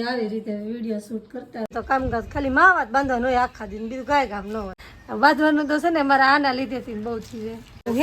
આવી રીતે video shoot કરતા તો કામકાજ ખાલી મા વાત બાંધવાનું હોય આખા દિન બીજું કાંઈ કામ ન હોય. બાંધવાનું તો છે ને મારા આના લીધેથી બહુ છે.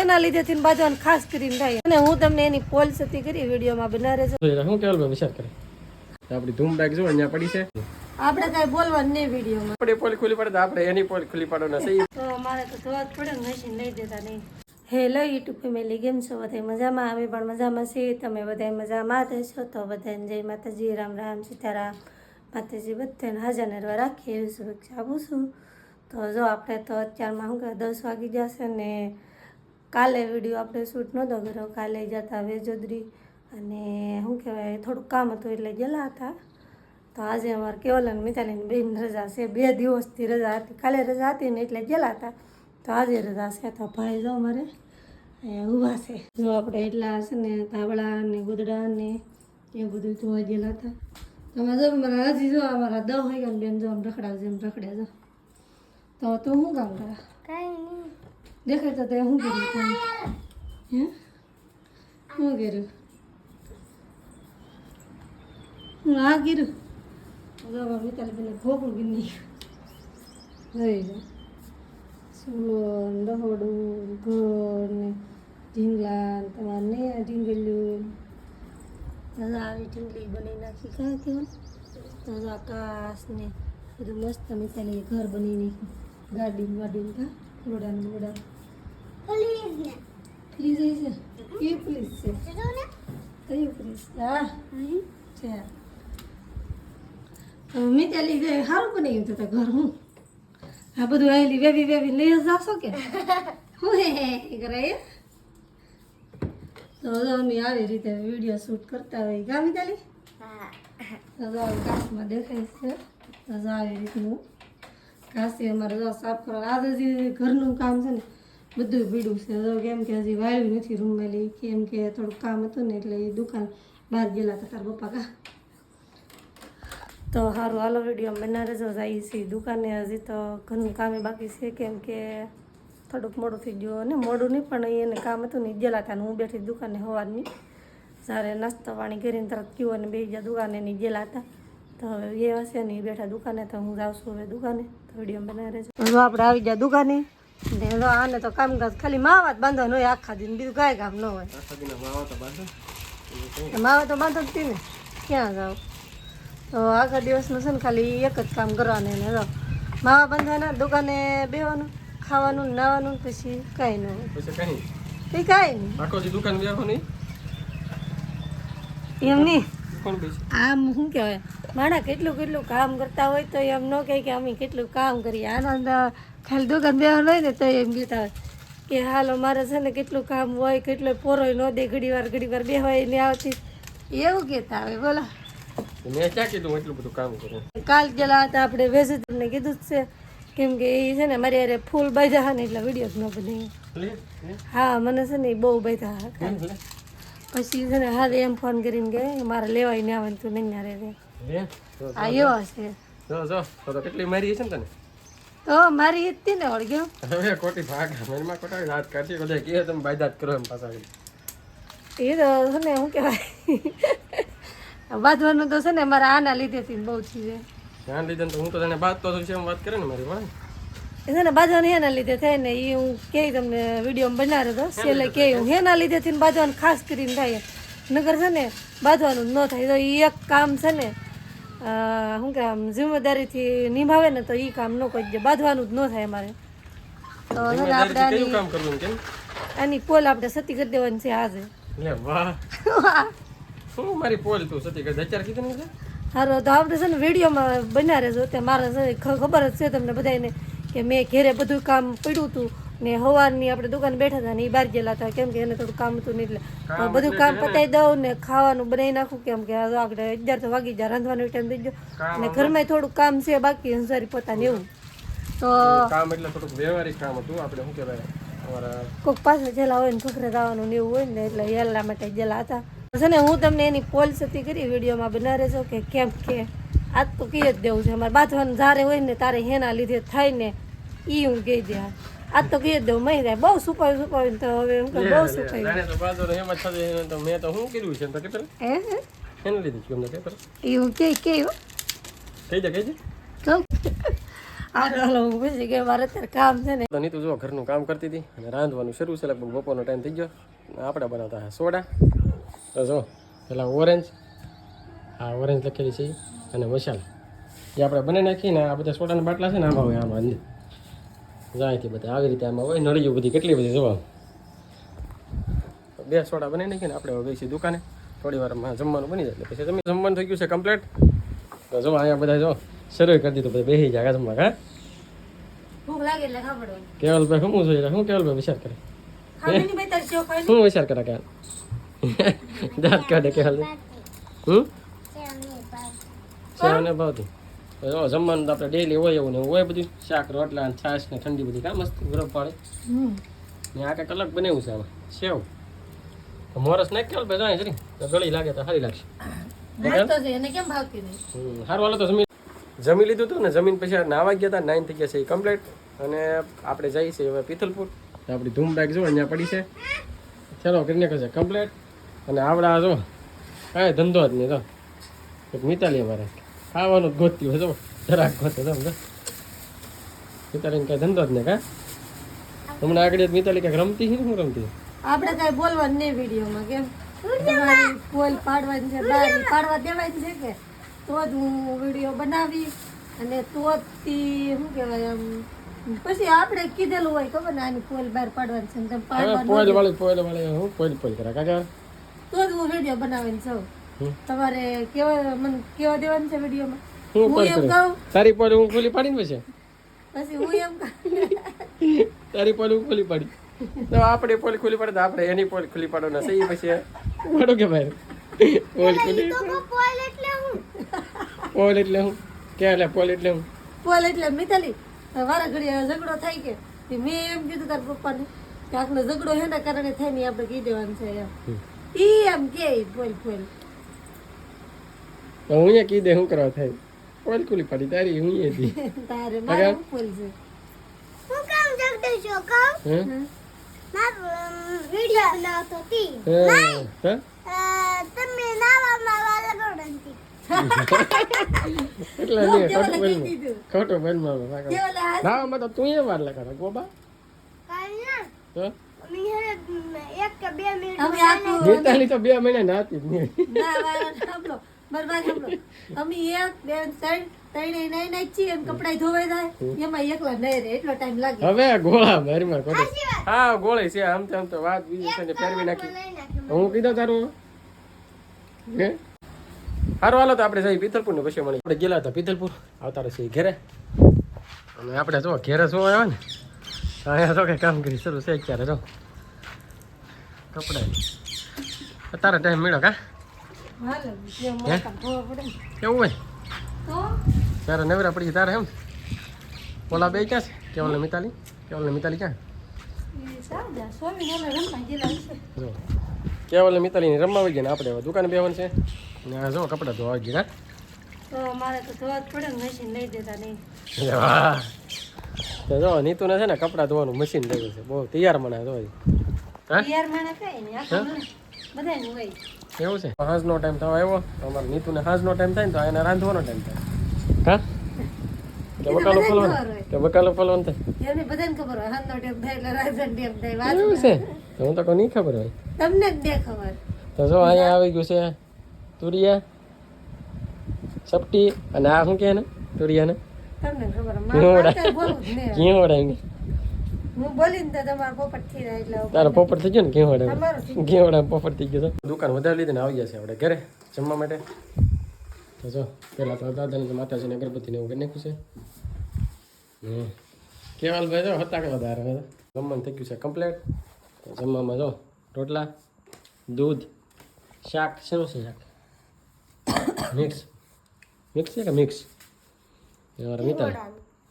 એના લીધેથી ને બાંધવાનું ખાસ કરીને થાય. અને હું તમને એની પોલસતી કરી વિડીયોમાં બનાવે છે. શું કેવલ વિચાર કરે. આપણી ધૂમ બેગ જો અહીંયા પડી છે. આપણે કઈ બોલવાનું નહીં વિડીયોમાં આપણે પોલ ખુલી પડે તો આપણે એની પોલ ખુલ્લી પાડવાના છે તો મારે તો ધોવા જ પડે મશીન લઈ દેતા નહીં. હેલો યુટ્યુબ ફેમિલી કેમ છો બધા મજામાં? અમે પણ મજામાં છીએ. તમે બધા મજામાં છો તો બધાને જય માતાજી, રામ રામ, સીતારામ. માતાજી બધાને હાજર નરવા રાખીએ એવી શુભેચ્છા આપું છું. તો જો આપણે તો અત્યારમાં શું કહેવાય દસ વાગી જશે ને કાલે વીડિયો આપણે શૂટ નહોતો કર્યો. કાલે જતા વેજોદરી અને શું કહેવાય, થોડુંક કામ હતું એટલે ગયેલા હતા. તો આજે અમારે કેવલ અને મિતાલીની બેન રજા છે. બે દિવસથી રજા હતી. કાલે રજા હતી ને એટલે ગયેલા હતા. તો આજે રજા છે તો ભાઈ જો મારે ઊભા છે. જો આપણે એટલા હશે ને તાવડા ને ગોદડા ને એ બધું જોવા ગયેલા હતા. તમે જો મારા હજી જો અમારા દવ હોય ગયા બેન જો આમ રખડાવજો એમ રખડે જો તો તું શું કામ કરા? દેખાય તો તે શું કર્યું હે? શું કર્યું? હું આ કર્યું? જો અમારા મિતાલી બેને ખોખું ગીની રહી જાય સુલો દહોડું ઘર ને ઢીંગલા ને તમારે ને ઢીંગલ્યું દાદા આવી ઢીંગલી બનાવી નાખી કાં કેવું દાદા આકાશ ને બધું મસ્ત મિતાલી ઘર બની નાખ્યું. ગાડી વાડી કા ગોડા ને ગોડા ફ્રીજ છે? કયું ફ્રીજ છે? કયું ફ્રીજ? હા. છે. મિતાલી સારું બનાવ્યું હતું ઘર હું. આ બધું આવેલી વેવી વેવી લઈ જ જાશો કે? હું હે હે કરે તો અમે આવી રીતે વીડિયો શૂટ કરતા હોય. ગામી તાલી? તો જો દેખાય છે. તો આવી રીતનું. કાચી અમારે જો સાફ કરવા આજે જે ઘરનું કામ છે ને બધું ભીડું છે. જો કેમ કે હજી વાળ્યું નથી રૂમમાં કેમ કે થોડુંક કામ હતું ને એટલે એ દુકાન બહાર ગયેલા હતા તારા પપ્પા કા. તો સારું હાલો વીડિયો બનાવે જો જઈએ છીએ દુકાને હજી તો ઘરનું કામે બાકી છે કેમ કે થોડુંક મોડું થઈ ગયું અને મોડું નહીં પણ એને કામ હતું ને ગયેલા હતા હું બેઠી દુકાને હોવાની જ્યારે નાસ્તો પાણી કરીને તરત ગયું અને બે બીજા દુકાને ની ગયેલા હતા. તો હવે એ હશે ને એ બેઠા દુકાને તો હું જાઉં છું હવે દુકાને. તો વીડિયો બનાવી રહેજો જો આપણે આવી ગયા દુકાને. ને આને તો કામકાજ ખાલી માવા જ બાંધવાનું હોય આખા દિન બીજું કાંઈ કામ ન હોય. માવા તો બાંધો? માવા તો બાંધો જ ને. ક્યાં જાવ? તો આખા દિવસનું છે ને ખાલી એક જ કામ કરવાનું એને જો. માવા બાંધવાના દુકાને બેવાનું ખાવાનું નાવાનું પછી કાંઈ ન હોય. પછી કઈ કાંઈ નહીં. આખો દુકાન બેહવાની એમ નહીં. આમ શું કહેવાય? માણા કેટલું કેટલું કામ કરતા હોય તો એમ ન કહે કે અમે કેટલું કામ કરીએ. આનંદ ખાલી દુકાન બેવાનું હોય ને તો એમ કહેતા હોય કે હાલો મારે છે ને કેટલું કામ હોય કેટલો પોરોય ન દે ઘડી વાર ઘડી વાર બેવાય ને આવતી. એવું કહેતા હોય બોલો. મેં ક્યાં કીધું એટલું બધું કામ કરું? કાલ ગયેલા હતા આપણે વેજીટેબલને કીધું જ છે કેમ કે એ છે ને મારી અરે ફૂલ બાંધ્યા ને એટલે વીડિયો જ ન બની. હા મને છે ને ઈ બહુ હતા પછી છે ને હા એમ ફોન કરીને કે મારે લેવાય ને આવે તું નહીં રે રે. લે. એવા છે. જો જો. તો કેટલી મારી છે ને તને? તો મારી હતી ને વળગ્યો હવે ખોટી ભાગ. મનમાં ખોટા રાત કાઢી બધા કહે તમે બાયદાત કરો એમ પાછા એ તો છે ને શું કહેવાય. બાંધવાનું તો છે ને મારા આના લીધેથી બહુ છે ધ્યાન લીધે તો હું તો તને બાત તો છે એમ વાત કરે ને મારી વાળા છે ને બાજવાની એના લીધે થાય ને એ હું કે તમને વીડિયો બનાવ્યો હતો છેલ્લે કે હું એના લીધેથી ને બાંધવાનું ખાસ કરીને થાય. નગર છે ને બાંધવાનું ન થાય. તો એ એક કામ છે ને શું કે આમ જિમ્મેદારીથી નિભાવે ને તો એ કામ ન કરી દે બાંધવાનું જ ન થાય અમારે. તો આપણે આની આની પોલ આપણે સતી કરી દેવાની છે આજે. વાહ. શું મારી પોલ તું? સતી કરે અત્યારે કીધું છે? હારો તો આપણે છે ને વિડીયોમાં બન્યા રહેજો. તે મારે છે ખબર જ છે તમને બધાને કે મેં ઘેરે બધું કામ પડ્યું હતું ને સવારની આપણે દુકાન બેઠા હતા ને એ બહાર ગયેલા હતા. કેમ કે એને થોડું કામ હતું ને એટલે બધું કામ પતાવી દઉં ને ખાવાનું બનાવી નાખું. કેમ કે આ આપણે અગિયાર તો વાગી જાય રાંધવાનો ટાઈમ થઈ ગયો. અને ઘરમાં થોડું કામ છે બાકી હંસારી પોતાને એવું. તો કામ એટલે થોડુંક વ્યવહારિક કામ હતું. આપણે શું કહેવાય? કોક પાસે જેલા હોય ને છોકરે જવાનું ને એવું હોય ને એટલે એલા માટે જેલા હતા. છે ને હું તમને એની પોલસતી કરી વિડીયોમાં બના રહેજો કે કેમ કે આજ તો કહી જ દેવું છે અમારે બાથવાનું જારે હોય ને તારે હેના લીધે થાય ને એ હું કહી દે. આજ તો કહી જ દઉં મહી જાય બહુ સુપાવી સુપાવી તો હવે એમ કે બહુ સુપાવી તો મેં તો શું કર્યું છે તો કેટલું હે હે? એને લીધું છે એમને કરો એવું કે કે કહી દે કહી દે. તો? કે મારે અત્યારે કામ છે ને. તો નીતુ જો ઘરનું કામ કરતી હતી અને રાંધવાનું શરૂ છે લગભગ બપોરનો ટાઈમ થઈ ગયો. આપણે બનાવતા સોડા. તો જો પેલા ઓરેન્જ આ ઓરેન્જ લખેલી છે અને મસાલા. એ આપણે બને નાખીને આ બધા સોડાના બાટલા છે ને આમાં હોય આમાં અંદર. જાયથી બધા. આવી રીતે આમાં હોય નળીઓ બધી કેટલી બધી જોવા. બે સોડા બનાવી નાખીને આપણે હવે બેસી દુકાને. થોડી વારમાં જમવાનું બની જાય. પછી તમે જમવાનું થઈ ગયું છે કમ્પ્લીટ તો જો અહીંયા બધા જો શરૂ કરી દીધું બધા બેસી જાય જમવા હા? કેવલભાઈ શું જોઈએ શું કેવલભાઈ વિચાર કરે? શું વિચાર કરે કે દાંત કાઢે કે હાલ હમ સેવ ને ભાવતી જમવાનું તો આપણે ડેલી હોય એવું ને હોય બધું શાક રોટલા અને છાશ ને ઠંડી બધી કામ મસ્ત ગરમ પાડે ને આ કંઈક અલગ બનાવ્યું છે આમાં સેવ મોરસ નાખ કેવલ ભાઈ જાય જરી ગળી લાગે તો સારી લાગશે સારું હાલો તો જમીન જમી લીધું હતું ને જમીન પછી નાવા ગયા હતા નાઈન થઈ ગયા છે એ કમ્પ્લીટ અને આપણે જઈએ છીએ હવે પિથલપુર આપણી ધૂમ બેગ જો અહીંયા પડી છે ચાલો કરીને કહે કમ્પ્લીટ અને આવડા જો કાંઈ ધંધો જ નહીં તો એક મિતાલી અમારે. ખાવાનું જ ગોતતી હોય જો. જરાક ગોતે સમજો મિતાલીને કાંઈ ધંધો જ નહીં કા? હમણાં આગળ મિતાલી કાંઈક રમતી છે ને શું રમતી? આપણે કઈ બોલવાનું નહીં વિડીયોમાં કેમ? પોલ પાડવાની છે બારી પાડવા દેવાની છે કે? તો જ હું વીડિયો બનાવી અને તો જ તી શું કહેવાય આમ પછી આપણે કીધેલું હોય ખબર ને આની પોલ બહાર પાડવાની છે પાડવાનું વાળી પોલ વાળી હું પોલ પોલ કરા કાકા તો જ હું વીડિયો બનાવીને છું તમારે કેવા મને કેવા દેવાનું છે વિડીયોમાં હું હું એમ કહું. તારી પર હું ખુલી પાડીને પછી પછી હું એમ તારી પર હું ખુલી પાડી. તો આપણે પોલ ખુલી પાડે તો આપણે એની પોલ ખુલી પાડો ના સહી પછી. પડો કે ભાઈ? પોલ ખુલી પોલ એટલે હું? પોલ એટલે પોલ એટલે હું? પોલ એટલે મિતાલી વારા ઘડી ઝઘડો થાય કે? મેં એમ કીધું તારા પપ્પાને કે આખનો ઝઘડો હેના કારણે થાય ને આપણે કહી દેવાનું છે એમ. ઈ એમ કે તો હું અહીંયા કીધે શું કરવા થાય? પોલ ખોલી પડી તારી હું અહીંયા હતી? તારે મારે હું છે હું કામ જગદીશો કહું? હે? મારું વિડિયો બનાવતો હતી. હે? હે? તમે નાવામાં વાલા ગોડંતી એટલે નહીં ખોટું કહી ખોટું બોલમાં કેવલે નાવામાં તો તું એ વાર લખા ગોબા. કાઈ ના. તો અમે હેડે એક કે બે મિનિટ અમે આખું ગીતાની તો બે મહિના ના સાંભળો મારી સાંભળો. અમે એક બે ત્રણ ત્રણે નહીં છીએ અને કપડાં ધોવાઈ જાય. એમાં એકલા નહીં રે એટલો ટાઈમ લાગે. હવે ગોળા મારી માં હા ગોળી છે આમ તેમ તો વાત બીજી છે ને ફેરવી નાખી. હું કીધો તારું? હે? સારું હાલો તો આપણે જઈ પિથલપુર ને પછી મળી આપણે ગયેલા હતા પિથલપુર આવતા રહેશે ઘેરે. અને આપણે જો ઘેરે શું આવ્યા ને? અહીંયા તો કઈ કામગીરી શરૂ છે અત્યારે જો. કપડા તારા ટાઈમ મેળો કા. કેવું હોય? ત્યારે નવરા પડી તારે એમ? ઓલા બે ક્યાં છે? કેવલ ને મિતાલી? કેવલ ને મિતાલી ક્યાં? જો કેવલ ને મિતાલીને રમવા આવી ગયા ને આપણે દુકાને બેવાનું છે. ને આ જો કપડાં ધોવા જ પડે ને જો નીતુને છે ને કપડાં ધોવાનું મશીન લેવું છે. બહુ તૈયાર મને જો એવું છે? હાંજનો ટાઈમ થવા આવ્યો. તો અમારે નીતુને હાંજનો ટાઈમ થાય ને તો એને રાંધવાનો ટાઈમ થાય. હા? તો બકાલો ફોલવાનો? તો બકાલો ફોલવાનો થાય? એમને બધાને ખબર હોય. હાથનો ટેમ થાય એટલે રાજન ટેમ થાય વાત એવું છે? હું તો કોઈ નહીં ખબર હોય. તમને જ દે ખબર. તો જો અહીંયા આવી ગયું છે તુરિયા સપટી અને આ શું કહે ને તુરિયાને? તમને ખબર. મારે બોલું જ નહીં. હું બોલીને તો તમારા પોપટ થઈ જાય એટલે તારો પોપટ થઈ ગયો ને ઘીવડા તમારો થઈ પોપટ થઈ ગયો તો? દુકાન વધારે લીધે ને આવી ગયા છે આપણે ઘરે જમવા માટે. તો જો પહેલાં તો દાદાને માતાજીને અગરબત્તીને એવું કરી નાખ્યું છે. હમ. કેવાલ ભાઈ જો હતા કે વધારે જમવાનું થઈ ગયું છે કમ્પ્લેટ જમવામાં જો રોટલા દૂધ શાક શેનું છે શાક? મિક્સ. મિક્સ છે કે મિક્સ? મિતાલ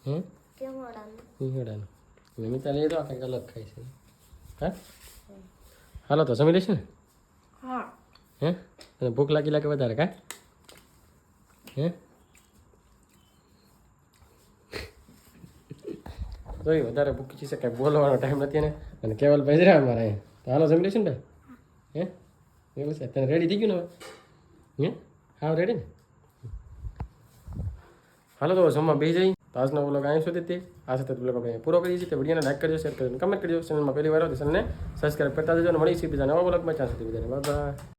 હમ? કેવડાનું. હિંગડાનું અને મિતાલ તો કંઈક અલગ ખાય છે હા હાલો તો જમી લેશે ને હા હે અને ભૂખ લાગી લાગે વધારે કા હે જોઈ વધારે ભૂખી છે કાંઈ બોલવાનો ટાઈમ નથી ને અને કેવલ ભાઈ રહ્યા અમારે અહીંયા તો હાલો જમી લેશું ને ભાઈ હે એવું છે તને રેડી થઈ ગયું ને હવે હે હા રેડી ને હાલો તો જમવા બે જઈ તો આજનો બ્લોગ અહીં સુધી આ સાથે બ્લોગ આપણે પૂરો કરીએ છીએ. તો વિડીયોને લાઈક કરજો શેર કરજો કમેન્ટ કરજો. ચેનલમાં પહેલી વાર આવતી ચેનલને સબસ્ક્રાઈબ કરતા જજો અને મળીશું બીજા નવા બ્લોગમાં. ત્યાં સુધી બધાને બાય